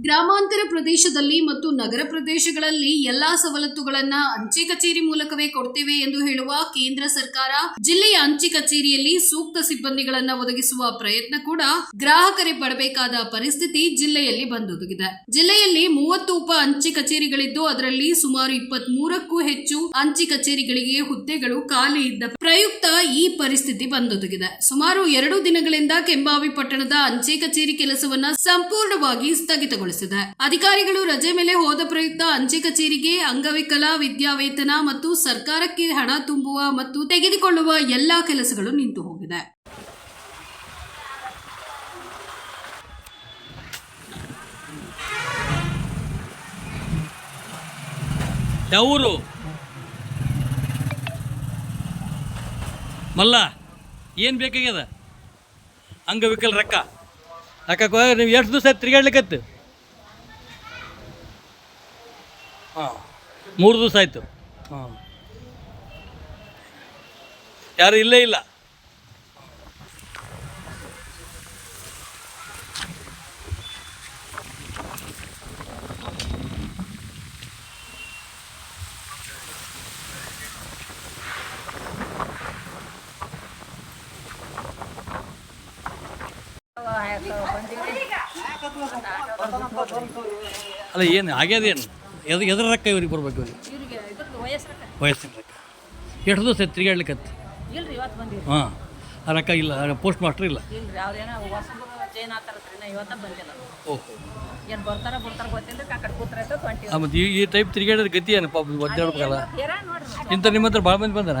ಗ್ರಾಮಾಂತರ ಪ್ರದೇಶದಲ್ಲಿ ಮತ್ತು ನಗರ ಪ್ರದೇಶಗಳಲ್ಲಿ ಎಲ್ಲಾ ಸವಲತ್ತುಗಳನ್ನ ಅಂಚೆ ಕಚೇರಿ ಮೂಲಕವೇ ಕೊಡ್ತೇವೆ ಎಂದು ಹೇಳುವ ಕೇಂದ್ರ ಸರ್ಕಾರ, ಜಿಲ್ಲೆಯ ಅಂಚೆ ಕಚೇರಿಯಲ್ಲಿ ಸೂಕ್ತ ಸಿಬ್ಬಂದಿಗಳನ್ನ ಒದಗಿಸುವ ಪ್ರಯತ್ನ ಕೂಡ ಗ್ರಾಹಕರೇ ಪಡಬೇಕಾದ ಪರಿಸ್ಥಿತಿ ಜಿಲ್ಲೆಯಲ್ಲಿ ಬಂದೊದಗಿದೆ. ಜಿಲ್ಲೆಯಲ್ಲಿ ಮೂವತ್ತು ಉಪ ಅಂಚೆ ಕಚೇರಿಗಳಿದ್ದು, ಅದರಲ್ಲಿ ಸುಮಾರು ಇಪ್ಪತ್ತ್ ಮೂರಕ್ಕೂ ಹೆಚ್ಚು ಅಂಚೆ ಕಚೇರಿಗಳಿಗೆ ಹುದ್ದೆಗಳು ಖಾಲಿ ಇದ್ದ ಪ್ರಯುಕ್ತ ಈ ಪರಿಸ್ಥಿತಿ ಬಂದೊದಗಿದೆ. ಸುಮಾರು ಎರಡು ದಿನಗಳಿಂದ ಕೆಂಬಾವಿ ಪಟ್ಟಣದ ಅಂಚೆ ಕಚೇರಿ ಕೆಲಸವನ್ನ ಸಂಪೂರ್ಣವಾಗಿ ಸ್ಥಗಿತಗೊಳಿಸಿದೆ ಅಧಿಕಾರಿಗಳು ರಜೆ ಮೇಲೆ ಹೋದ ಪ್ರಯುಕ್ತ ಅಂಚೆ ಕಚೇರಿಗೆ ಅಂಗವಿಕಲ ವಿದ್ಯಾವೇತನ ಮತ್ತು ಸರ್ಕಾರಕ್ಕೆ ಹಣ ತುಂಬುವ ಮತ್ತು ತೆಗೆದುಕೊಳ್ಳುವ ಎಲ್ಲಾ ಕೆಲಸಗಳು ನಿಂತು ಹೋಗಿದೆ. ಯಾವೂರು? ಮಲ್ಲ, ಏನು ಬೇಕಾಗ್ಯದ? ಅಂಗವಿಕಲ ರೊಕ್ಕ. ರೊಕ್ಕ ನೀವು ಎಷ್ಟು ದಿವಸ ತಿರುಗಾಡ್ಲಿಕ್ಕತ್ತು ಹಾಂ. ಮೂರು ದಿವಸ ಆಯಿತು. ಹಾಂ. ಯಾರು ಇಲ್ಲೇ ಇಲ್ಲ. ಅಲ್ಲ ಏನು ಆಗ್ಯದೇನು ಎದು ಎದ್ರ ರೊಕ್ಕ ಇವ್ರಿಗೆ ಬರ್ಬೇಕು ಇವ್ರಿಗೆ. ವಯಸ್ಸಿನ ರೊಕ್ಕ. ಎಷ್ಟು ದಿವಸ ತಿರುಗಾಡ್ಲಿಕ್ಕತ್ತು ಹಾಂ ಆ ರೊಕ್ಕ ಇಲ್ಲ ಪೋಸ್ಟ್ ಮಾಸ್ಟರ್ ಇಲ್ಲ? ಓಹೋ. ಮತ್ತು ಈ ಟೈಪ್ ತಿರುಗಾಡಿದ್ರೆ ಗತಿ ಏನು ಪಾಪ ಒದ್ದಾಡ್ಬೇಕಲ್ಲ? ಇಂಥ ನಿಮ್ಮ ಹತ್ರ ಭಾಳ ಮಂದಿ ಬಂದಾರ?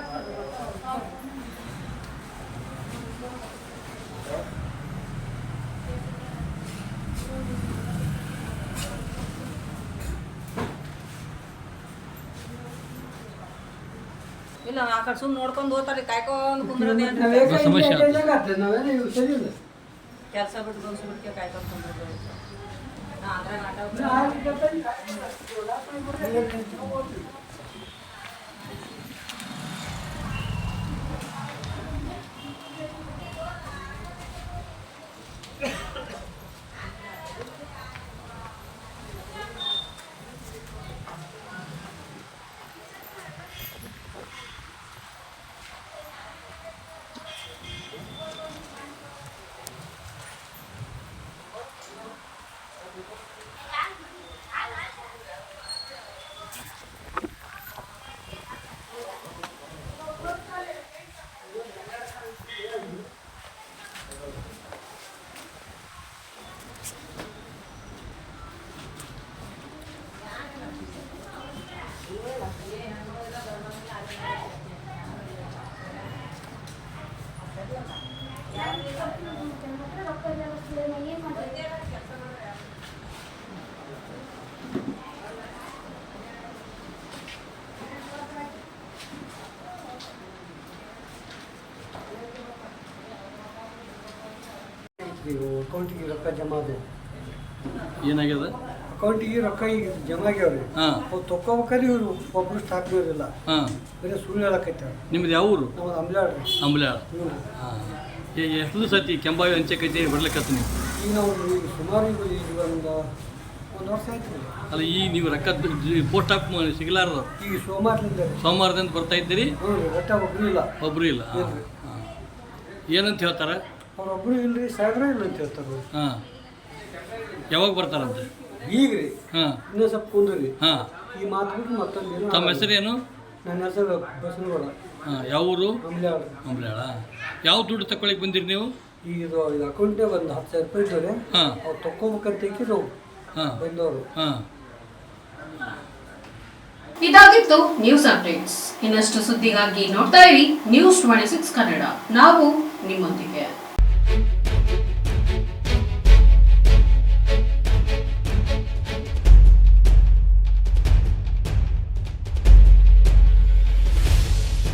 ಇಲ್ಲ ಆ ಕಡೆ ಸುಮ್ಮನೆ ನೋಡ್ಕೊಂಡು ಹೋಗ್ತಾರೆ ಕಾಯ್ಕೊಂಡು ಕುಂದ್ರದೇನು ಸಮಸ್ಯೆ ಕೆಲಸ ಬಿಟ್ಟು ಗೌಸ್ ಬಿಟ್ಟು ಕಾಯ್ಕೊಂಡು ಕುಂದ್ರದು ನಾ ಅದ್ರಾಗ ಅಕೌಂಟಿಗೆ ರೊಕ್ಕ ಜಮಾ ಅದು ಏನಾಗ್ಯದ? ಅಕೌಂಟಿಗೆ ರೊಕ್ಕ ಈಗ ಜಮಾ ಆಗ್ಯಾವ್ರಿ. ಹಾಂ. ಅವು ತಗೋಬೇಕಾದ್ರೆ ಇವರು ಒಬ್ರು ಸ್ಟಾಕ್ ಇರಲಿಲ್ಲ ಹಾಂ. ಬರೀ ಸುಳ್ಳು ಹೇಳಕೈತೆ ನಿಮ್ದು ಯಾವ ಊರು ನಮ್ಮದು ಅಂಬ್ಲಾಡ್ರಿ ಹಾಂ. ಎಷ್ಟು ಸತಿ ಕೆಂಬಾವಿ ಅಂಚೆ ಕಚೇರಿ ಬರ್ಲಿಕ್ಕತ್ತೀನಿ ಈಗ ನಾವು ಸುಮಾರು ಈಗ ಒಂದು ಒಂದು ವರ್ಷ ಆಯ್ತು ಅಲ್ಲ ಈ ನೀವು ರೊಕ್ಕ ಪೋಸ್ಟ್ ಆಫ್ ಸಿಗಲಾರದ? ಈಗ ಸೋಮವಾರದಿಂದ ಸೋಮವಾರದಿಂದ ಬರ್ತಾ ಇದ್ದೀರಿ? ಒಟ್ಟ ಒಬ್ರು ಇಲ್ಲ. ಒಬ್ಬರು ಇಲ್ಲ ಹಾಂ ಹಾಂ. ಏನಂತ ಹೇಳ್ತಾರೆ? ಇಲ್ಲ ರೀ ಸಾಹೇಬ್ರ ಇಲ್ಲ ಅಂತ ಹೇಳ್ತಾರೆ ಅವ್ರು. ಹಾಂ. ಯಾವಾಗ ಬರ್ತಾರಂತೆ? ಈಗ ರೀ ಹಾಂ. ಇನ್ನೂ ಸ್ವಲ್ಪ ಕುಂದ್ರಿ. ಹಾಂ. ಈ ಮಾತು ಬಿಟ್ಟು ಮತ್ತೊಂದು ತಮ್ಮ ಹೆಸರು ಹೆಸರೇನು? ನನ್ನ ಹೆಸರು ಬಸನಗೌಡ. ಹಾಂ ಯಾವ ಊರು? ಅಂಬ್ಲಾಳ ಯಾವ ದುಡ್ಡು ತಗೊಳ್ಳಿಕ್ಕೆ ಬಂದಿರಿ ನೀವು? ಈಗ ಇದು ಅಕೌಂಟ್ ಅಕೌಂಟೇ ಒಂದು ಹತ್ತು ಸಾವಿರ ರೂಪಾಯಿ ಇದ್ದಾರೆ ಹಾಂ. ಅವ್ರು ತಕ್ಕೋಬೇಕಂತ ಇಕ್ಕಿದ್ರು ಹಾಂ. ಬಂದವರು. ಹಾಂ. ಇದಾಗಿತ್ತು ನ್ಯೂಸ್ ಅಪ್ಡೇಟ್ಸ್ ಇನ್ನಷ್ಟು ಸುದ್ದಿಗಾಗಿ ನೋಡ್ತಾ ಇರಿ ನ್ಯೂಸ್ ಟ್ವೆಂಟಿ ಸಿಕ್ಸ್ ಕನ್ನಡ. ನಾವು ನಿಮ್ಮೊಂದಿಗೆ.